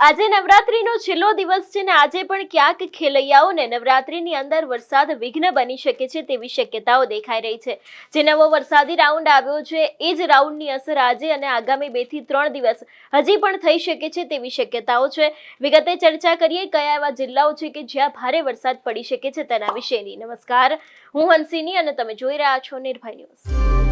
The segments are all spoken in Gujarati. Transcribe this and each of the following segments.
આજે નવરાત્રીનો છેલ્લો દિવસ છે ને આજે પણ ક્યાંક ખેલૈયાઓને નવરાત્રીની અંદર વરસાદ વિઘ્ન બની શકે છે તેવી શક્યતાઓ દેખાઈ રહી છે. જે નવો વરસાદી રાઉન્ડ આવ્યો છે, એ જ રાઉન્ડની અસર આજે અને આગામી બેથી ત્રણ દિવસ હજી પણ થઈ શકે છે તેવી શક્યતાઓ છે. વિગતે ચર્ચા કરીએ, કયા એવા જિલ્લાઓ છે કે જ્યાં ભારે વરસાદ પડી શકે છે તેના વિશેની. નમસ્કાર, હું હંસિની અને તમે જોઈ રહ્યા છો નિર્ભય ન્યૂઝ.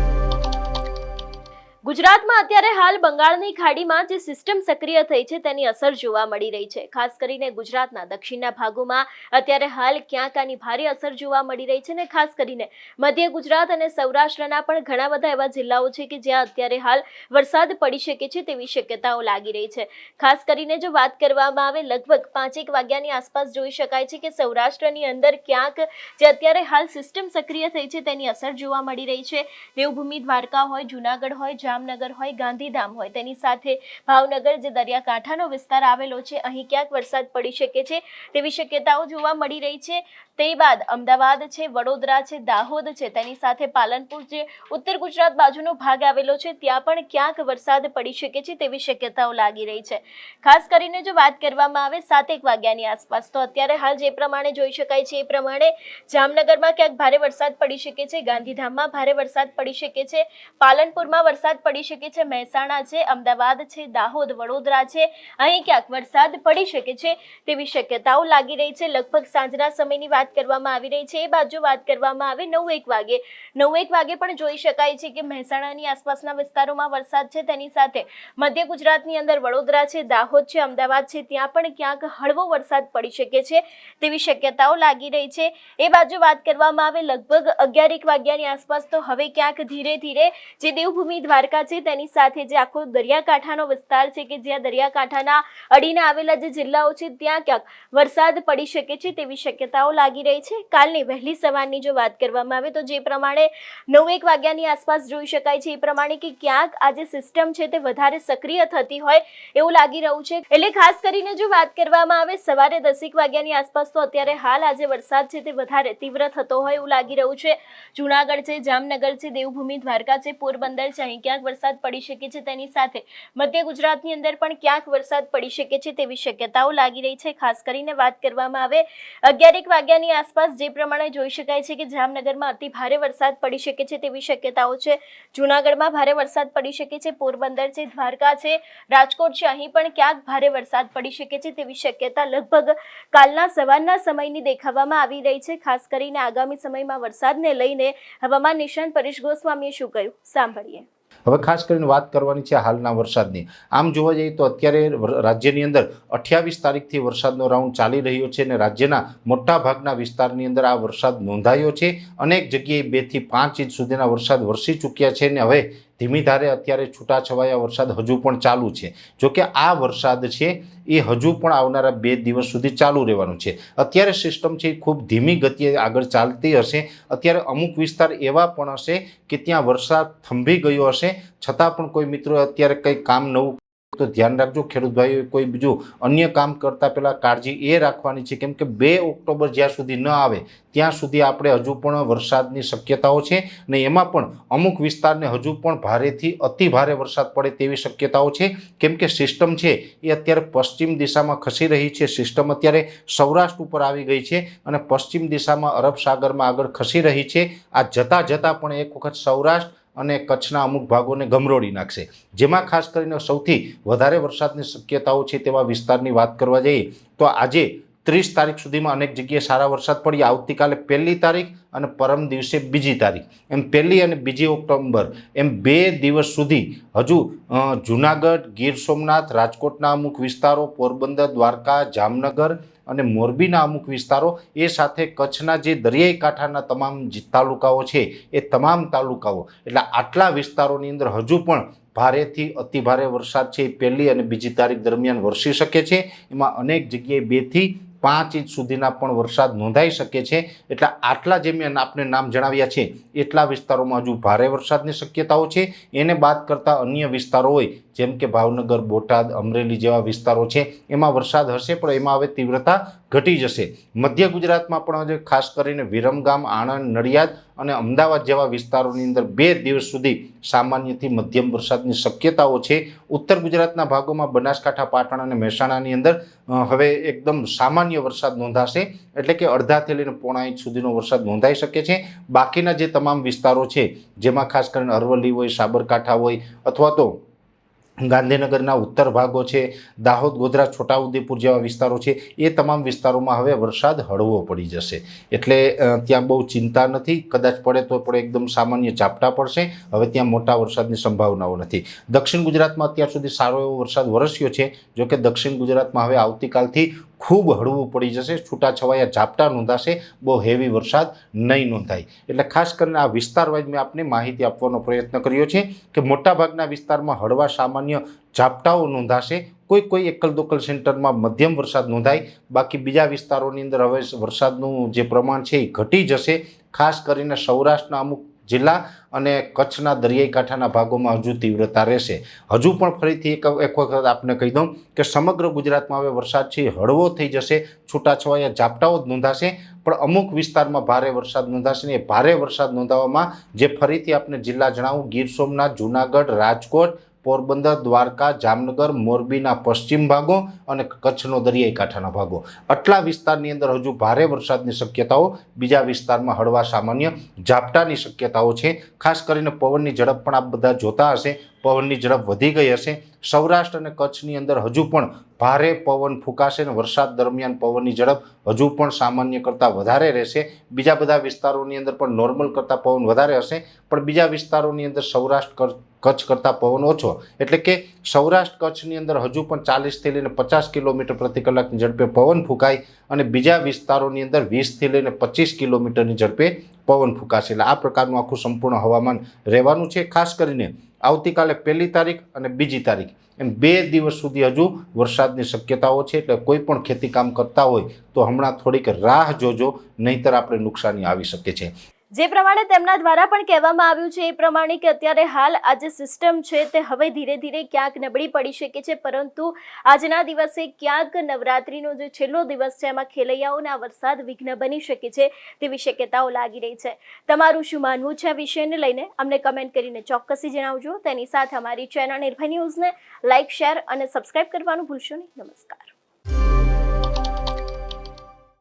ગુજરાતમાં અત્યારે હાલ બંગાળની ખાડીમાં જે સિસ્ટમ સક્રિય થઈ છે તેની અસર જોવા મળી રહી છે. ખાસ કરીને ગુજરાતના દક્ષિણના ભાગોમાં અત્યારે હાલ ક્યાંક આની ભારે અસર જોવા મળી રહી છે ને ખાસ કરીને મધ્ય ગુજરાત અને સૌરાષ્ટ્રના પણ ઘણા બધા એવા જિલ્લાઓ છે કે જ્યાં અત્યારે હાલ વરસાદ પડી શકે છે તેવી શક્યતાઓ લાગી રહી છે. ખાસ કરીને જો વાત કરવામાં આવે, લગભગ પાંચેક વાગ્યાની આસપાસ જોઈ શકાય છે કે સૌરાષ્ટ્રની અંદર ક્યાંક જે અત્યારે હાલ સિસ્ટમ સક્રિય થઈ છે તેની અસર જોવા મળી રહી છે. દેવભૂમિ દ્વારકા હોય, જુનાગઢ હોય જામનગર હોય, ગાંધીધામ હોય. તેની સાથે ભાવનગર જે દરિયાકાંઠાનો વિસ્તાર આવેલો છે, અહીં ક્યાંક વરસાદ પડી શકે છે તેવી શક્યતાઓ જોવા મળી રહી છે. તે બાદ અમદાવાદ છે, વડોદરા છે, દાહોદ છે, તેની સાથે પાલનપુર જે ઉત્તર ગુજરાત બાજુનો ભાગ આવેલો છે, ત્યાં પણ ક્યાંક વરસાદ પડી શકે છે તેવી શક્યતાઓ લાગી રહી છે. ખાસ કરીને જો વાત કરવામાં આવે સાતેક વાગ્યાની આસપાસ, તો અત્યારે હાલ જે પ્રમાણે જોઈ શકાય છે એ પ્રમાણે જામનગરમાં ક્યાંક ભારે વરસાદ પડી શકે છે, ગાંધીધામમાં ભારે વરસાદ પડી શકે છે, પાલનપુરમાં વરસાદ પડી શકે છે, મહેસાણા છે, અમદાવાદ છે, દાહોદ, વડોદરા છે, અહીં ક્યાંક વરસાદ પડી શકે છે તેવી શક્યતાઓ લાગી રહી છે. લગભગ સાંજના સમયની વાત કરવામાં આવી રહી છે. એ બાજુ વાત કરવામાં આવે નવ એક વાગે. નવ એક વાગે પણ જોઈ શકાય છે કે મહેસાણાની આસપાસના વિસ્તારોમાં વરસાદ છે. તેની સાથે મધ્ય ગુજરાતની અંદર વડોદરા છે, દાહોદ છે, અમદાવાદ છે. ત્યાં પણ ક્યાંક હળવો વરસાદ પડી શકે છે તેવી શક્યતાઓ લાગી રહી છે. એ બાજુ વાત કરવામાં આવે લગભગ અગિયાર એક વાગ્યાની આસપાસ તો હવે ક્યાંક ધીરે ધીરે જે દેવભૂમિ દ્વારકા છે તેની સાથે જે આખો દરિયાકાંઠાનો વિસ્તાર છે કે જ્યાં દરિયાકાંઠાના અડીને આવેલા જે જિલ્લાઓ છે ત્યાં ક્યાંક વરસાદ પડી શકે છે તેવી શક્યતાઓ લાગી રહી છે. કાલની વહેલી સવારની જો વાત કરવામાં આવે તો જે પ્રમાણે નવ એક વાગ્યાની આસપાસ જોઈ શકાય છે. એ પ્રમાણે કે ક્યાંક આ જે સિસ્ટમ છે તે વધારે સક્રિય થતી હોય એવું લાગી રહ્યું છે. એટલે ખાસ કરીને જો વાત કરવામાં આવે, સવારે દસેક વાગ્યાની આસપાસ તો અત્યારે હાલ આજે વરસાદ છે તે વધારે તીવ્ર થતો હોય એવું લાગી રહ્યું છે. જુનાગઢ છે, જામનગર છે, દેવભૂમિ, દ્વારકા છે, પોરબંદર છે, અહીં ક્યાંક વરસાદ પડી શકે છે તેની સાથે. મધ્ય ગુજરાતની અંદર પણ ક્યાંક વરસાદ પડી શકે છે તેવી શક્યતાઓ લાગી રહી છે. ખાસ કરીને વાત કરવામાં આવે અગિયારેક વાગ્યાની આસપાસ જે પ્રમાણે જોઈ શકાય છે કે જામનગરમાં અતિ ભારે વરસાદ પડી શકે છે તેવી શક્યતાઓ છે. જુનાગઢમાં ભારે વરસાદ પડી શકે છે, પોરબંદર છે, દ્વારકા છે, રાજકોટ છે, અહીં પણ ક્યાંક ભારે વરસાદ પડી શકે છે તેવી શક્યતા લગભગ કાલના સવારના સમયની દેખાવામાં આવી રહી છે. ખાસ કરીને આગામી સમયમાં વરસાદને લઈને હવામાન નિષ્ણાંત પરેશ ગોસ્વામીએ શું કહ્યું? સાંભળીએ. હવે ખાસ કરીને વાત કરવાની છે હાલના વરસાદની. આમ જોવા જઈએ તો અત્યારે રાજ્યની અંદર અઠ્યાવીસ તારીખથી વરસાદનો રાઉન્ડ ચાલી રહ્યો છે અને રાજ્યના મોટા ભાગના વિસ્તારની અંદર આ વરસાદ નોંધાયો છે. અનેક જગ્યાએ બેથી પાંચ ઇંચ સુધીના વરસાદ વરસી ચૂક્યા છે અને હવે ધીમી ધારે અત્યારે છૂટાછવાયા વરસાદ હજુ પણ ચાલુ છે. જોકે આ વરસાદ છે, એ હજુ પણ આવનારા બે દિવસ સુધી ચાલુ રહેવાનું છે. અત્યારે સિસ્ટમ છે એ ખૂબ ધીમી ગતિએ આગળ ચાલતી હશે. અત્યારે અમુક વિસ્તાર એવા પણ હશે કે ત્યાં વરસાદ થંભી ગયો હશે. છતાં પણ કોઈ મિત્રો અત્યારે કંઈ કામ નવું તો ધ્યાન રાખજો, ખેડૂત ભાઈઓ કોઈ બીજું અન્ય કામ કરતાં પહેલાં કાળજી એ રાખવાની છે કેમ કે બે ઓક્ટોબર જ્યાં સુધી ન આવે, ત્યાં સુધી આપણે હજુ પણ વરસાદની શક્યતાઓ છે ને એમાં પણ અમુક વિસ્તારને હજુ પણ ભારેથી અતિ ભારે વરસાદ પડે તેવી શક્યતાઓ છે. કેમ કે સિસ્ટમ છે એ અત્યારે પશ્ચિમ દિશામાં ખસી રહી છે, સિસ્ટમ અત્યારે સૌરાષ્ટ્ર ઉપર આવી ગઈ છે અને પશ્ચિમ દિશામાં અરબ સાગરમાં આગળ ખસી રહી છે. આ જતાં જતાં પણ એક વખત સૌરાષ્ટ્ર અને કચ્છના અમુક ભાગોને ગમરોળી નાખશે. જેમાં ખાસ કરીને સૌથી વધારે વરસાદની શક્યતાઓ છે તેવા વિસ્તારની વાત કરવા જઈએ, તો આજે ત્રીસ તારીખ સુધીમાં અનેક જગ્યાએ સારા વરસાદ પડી. આવતીકાલે પહેલી તારીખ અને પરમ દિવસે બીજી તારીખ. એમ પહેલી અને બીજી ઓક્ટોબર એમ બે દિવસ સુધી હજુ જૂનાગઢ, ગીર સોમનાથ, રાજકોટના અમુક વિસ્તારો, પોરબંદર, દ્વારકા, જામનગર અને મોરબીના અમુક વિસ્તારો એ સાથે કચ્છના જે દરિયાઈ કાંઠાના તમામ તાલુકાઓ છે, એ તમામ તાલુકાઓ, એટલે આટલા વિસ્તારોની અંદર હજુ પણ ભારેથી અતિ ભારે વરસાદ છે પહેલી અને બીજી તારીખ દરમિયાન વરસી શકે છે. એમાં અનેક જગ્યાએ બેથી પાંચ ઇંચ સુધીના પણ વરસાદ નોંધાઈ શકે છે. એટલે આટલા જે મેં આપને નામ જણાવ્યા છે, એટલા વિસ્તારોમાં હજુ ભારે વરસાદની શક્યતાઓ છે. એને બાદ કરતાં અન્ય વિસ્તારો હોય, જેમ કે ભાવનગર, બોટાદ, અમરેલી જેવા વિસ્તારો છે, એમાં વરસાદ હશે, પણ એમાં હવે તીવ્રતા ઘટી જશે. મધ્ય ગુજરાતમાં પણ આજે ખાસ કરીને વિરમગામ, આણંદ, નડિયાદ અને અમદાવાદ જેવા વિસ્તારોની અંદર બે દિવસ સુધી સામાન્યથી મધ્યમ વરસાદની શક્યતાઓ છે. ઉત્તર ગુજરાતના ભાગોમાં બનાસકાંઠા, પાટણ અને મહેસાણાની અંદર હવે એકદમ સામાન્ય વરસાદ નોંધાશે. એટલે કે અડધાથી લઈને પોણા ઇંચ સુધીનો વરસાદ નોંધાઈ શકે છે. બાકીના જે તમામ વિસ્તારો છે, જેમાં ખાસ કરીને અરવલ્લી હોય, સાબરકાંઠા હોય અથવા તો ગાંધીનગરના ઉત્તર ભાગો છે, દાહોદ, ગોધરા, છોટાઉદેપુર જેવા વિસ્તારો છે, એ તમામ વિસ્તારોમાં હવે વરસાદ હળવો પડી જશે. એટલે ત્યાં બહુ ચિંતા નથી, કદાચ પડે તો પણ એકદમ સામાન્ય ઝાપટા પડશે, હવે ત્યાં મોટા વરસાદની સંભાવનાઓ નથી. દક્ષિણ ગુજરાતમાં અત્યાર સુધી સારો એવો વરસાદ વરસ્યો છે જો કે દક્ષિણ ગુજરાતમાં હવે આવતીકાલથી ખૂબ હળવું પડી જશે, છૂટાછવાયા ઝાપટા નોંધાશે, બહુ હેવી વરસાદ નહીં નોંધાય. એટલે ખાસ કરીને આ વિસ્તાર વાઇઝ મેં આપને માહિતી આપવાનો પ્રયત્ન કર્યો છે કે મોટાભાગના વિસ્તારમાં હળવા સામાન્ય ઝાપટાઓ નોંધાશે, કોઈ કોઈ એકલ દોકલ સેન્ટરમાં મધ્યમ વરસાદ નોંધાય, બાકી બીજા વિસ્તારોની અંદર હવે વરસાદનું જે પ્રમાણ છે એ ઘટી જશે. ખાસ કરીને સૌરાષ્ટ્રના અમુક જિલ્લા અને કચ્છના દરિયાઈ કાંઠાના ભાગોમાં હજુ તીવ્રતા રહેશે. હજુ પણ ફરીથી એક એક વખત આપને કહી દઉં કે સમગ્ર ગુજરાતમાં હવે વરસાદ છે, હળવો થઈ જશે, છૂટાછવાયા ઝાપટાઓ જ નોંધાશે, પણ અમુક વિસ્તારમાં ભારે વરસાદ નોંધાશે ને ભારે વરસાદ નોંધાવામાં જે ફરીથી આપને જિલ્લા જણાવું, ગીર સોમનાથ, જુનાગઢ, રાજકોટ પોરબંદર, દ્વારકા, જામનગર, મોરબીના પશ્ચિમ ભાગો અને કચ્છનો દરિયાઈ કાંઠાના ભાગો. આટલા વિસ્તારની અંદર હજુ ભારે વરસાદની શક્યતાઓ, બીજા વિસ્તારમાં હળવા સામાન્ય ઝાપટાની શક્યતાઓ છે. ખાસ કરીને પવનની ઝડપ પણ આપ બધા જોતા હશે. પવનની ઝડપ વધી ગઈ હશે. સૌરાષ્ટ્ર અને કચ્છની અંદર હજુ પણ ભારે પવન ફૂંકાશે અને વરસાદ દરમિયાન પવનની ઝડપ હજુ પણ સામાન્ય કરતાં વધારે રહેશે. બીજા બધા વિસ્તારોની અંદર પણ નોર્મલ કરતાં પવન વધારે હશે, પણ બીજા વિસ્તારોની અંદર સૌરાષ્ટ્ર કચ્છ કરતાં પવન ઓછો. એટલે કે સૌરાષ્ટ્ર કચ્છની અંદર હજુ પણ ચાલીસથી લઈને પચાસ કિલોમીટર પ્રતિ કલાકની ઝડપે પવન ફૂંકાય અને બીજા વિસ્તારોની અંદર વીસથી લઈને પચીસ કિલોમીટરની ઝડપે પવન ફૂંકાશે. એટલે આ પ્રકારનું આખું સંપૂર્ણ હવામાન રહેવાનું છે. ખાસ કરીને આવતીકાલે પહેલી તારીખ અને બીજી તારીખ. એમ બે દિવસ સુધી હજુ વરસાદની શક્યતાઓ છે. એટલે કોઈ પણ ખેતીકામ કરતા હોય તો હમણાં થોડીક રાહ જોજો, નહીંતર આપણે નુકસાની આવી શકે છે. જે પ્રમાણે તેમના દ્વારા પણ કહેવામાં આવ્યું છે એ પ્રમાણે કે અત્યારે હાલ આ જે સિસ્ટમ છે તે હવે ધીરે ધીરે ક્યાંક નબળી પડી શકે છે, પરંતુ આજના દિવસે ક્યાંક નવરાત્રિનો જે છેલ્લો દિવસ છે, એમાં ખેલૈયાઓના વરસાદ વિઘ્ન બની શકે છે તેવી શક્યતાઓ લાગી રહી છે. તમારું શું માનવું છે આ વિષયને લઈને? અમને કમેન્ટ કરીને ચોક્કસી જણાવજો. તેની સાથે અમારી ચેનલ નિર્ભય ન્યૂઝને લાઇક શેર અને સબસ્ક્રાઇબ કરવાનું ભૂલશો નહીં. નમસ્કાર.